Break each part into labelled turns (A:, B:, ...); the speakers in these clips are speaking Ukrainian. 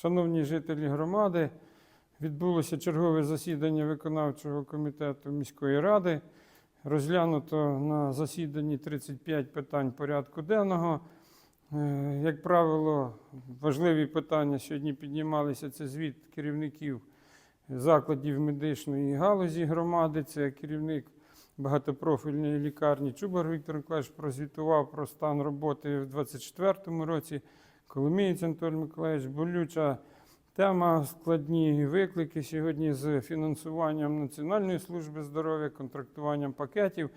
A: Шановні жителі громади, відбулося чергове засідання виконавчого комітету міської ради. Розглянуто на засіданні 35 питань порядку денного. Е, Як правило, важливі питання сьогодні піднімалися. Це звіт керівників закладів медичної галузі громади. Це керівник багатопрофільної лікарні Чубар Віктор Миколаївич прозвітував про стан роботи в 2024 році. Коломієць Анатолій Миколаївич, болюча тема, складні виклики сьогодні з фінансуванням Національної служби здоров'я, контрактуванням пакетів.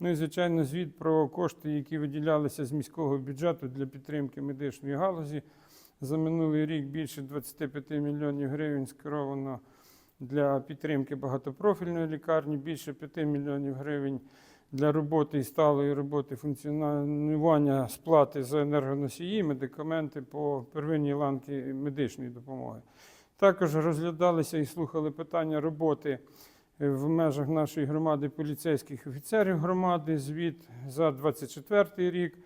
A: Ну і, звичайно, звіт про кошти, які виділялися з міського бюджету для підтримки медичної галузі. За минулий рік більше 25 мільйонів гривень скеровано для підтримки багатопрофільної лікарні, більше 5 мільйонів гривень для роботи і сталої роботи функціонування сплати за енергоносії, медикаменти по первинній ланки медичної допомоги. Також розглядалися і слухали питання роботи е, в межах нашої громади поліцейських офіцерів громади. Звіт за 24 рік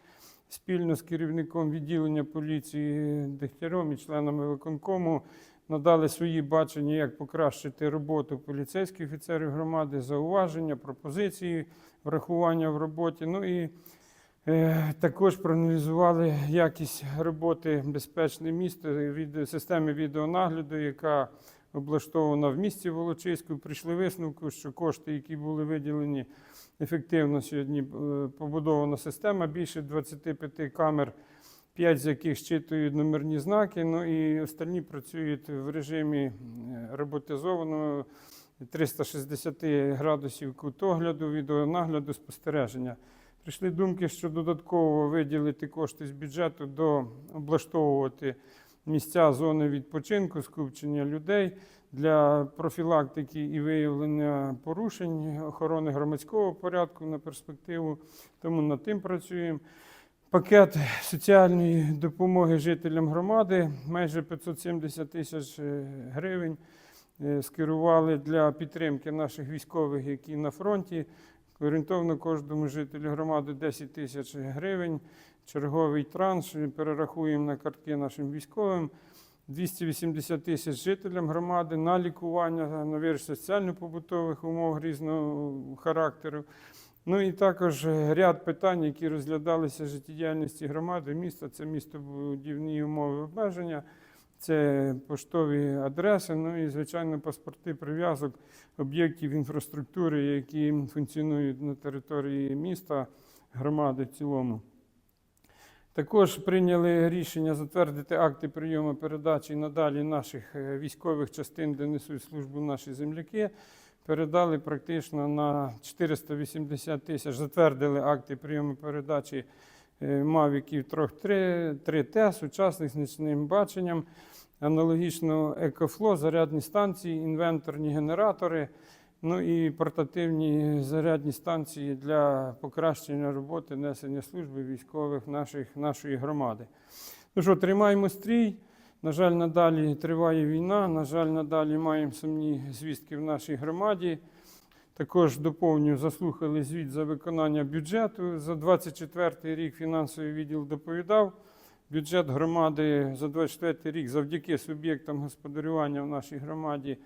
A: спільно з керівником відділення поліції Дегтяром і членами виконкому надали свої бачення, як покращити роботу поліцейських офіцерів громади, зауваження, пропозиції, врахування в роботі. Ну і е, також проаналізували якість роботи безпечне місто від системи відеонагляду, яка облаштована в місті Волочиську. Прийшли висновку, що кошти, які були виділені ефективно сьогодні, е, побудована система більше 25 камер. П'ять з яких щитують номерні знаки, ну і остальні працюють в режимі е, роботизованого 360 градусів кутогляду, відеонагляду, спостереження. Прийшли думки, що додатково виділити кошти з бюджету до облаштовувати місця зони відпочинку, скупчення людей для профілактики і виявлення порушень охорони громадського порядку на перспективу. Тому над тим працюємо. Пакет соціальної допомоги жителям громади майже 570 тисяч е, гривень е, скерували для підтримки наших військових, які на фронті. Орієнтовно кожному жителю громади 10 тисяч гривень. Черговий транш перерахуємо на картки нашим військовим. 280 тисяч жителям громади на лікування, на вирішення соціально-побутових умов різного характеру. Ну і також ряд питань, які розглядалися життєдіяльності громади міста. Це містобудівні умови обмеження, це поштові адреси, ну і, звичайно, паспорти прив'язок об'єктів інфраструктури, які функціонують на території міста, громади в цілому. Також прийняли рішення затвердити акти прийому передачі надалі наших е, військових частин, де несуть службу наші земляки. Передали практично на 480 тисяч, затвердили акти прийому передачі е, мавіків 3, 3Т, сучасних з нічним баченням, аналогічно екофло, зарядні станції, інвенторні генератори, ну і портативні зарядні станції для покращення роботи несення служби військових наших, нашої громади. Ну що, тримаємо стрій. На жаль, надалі триває війна. На жаль, надалі маємо сумні звістки в нашій громаді. Також доповню, заслухали звіт за виконання бюджету. За 24 рік фінансовий відділ доповідав. Бюджет громади за 24 рік завдяки суб'єктам господарювання в нашій громаді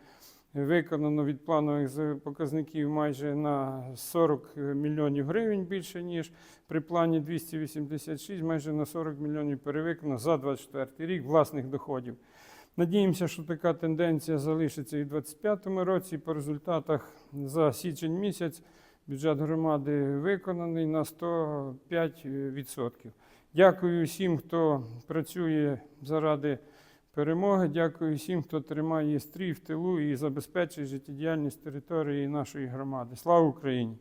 A: виконано від планових показників майже на 40 мільйонів гривень більше, ніж при плані 286, майже на 40 мільйонів перевиконано за 24 рік власних доходів. Надіємося, що така тенденція залишиться і в 2025 році. По результатах за січень місяць бюджет громади виконаний на 105%. Дякую всім, хто працює заради перемоги. Дякую всім, хто тримає стрій в тилу і забезпечує життєдіяльність території нашої громади. Слава Україні!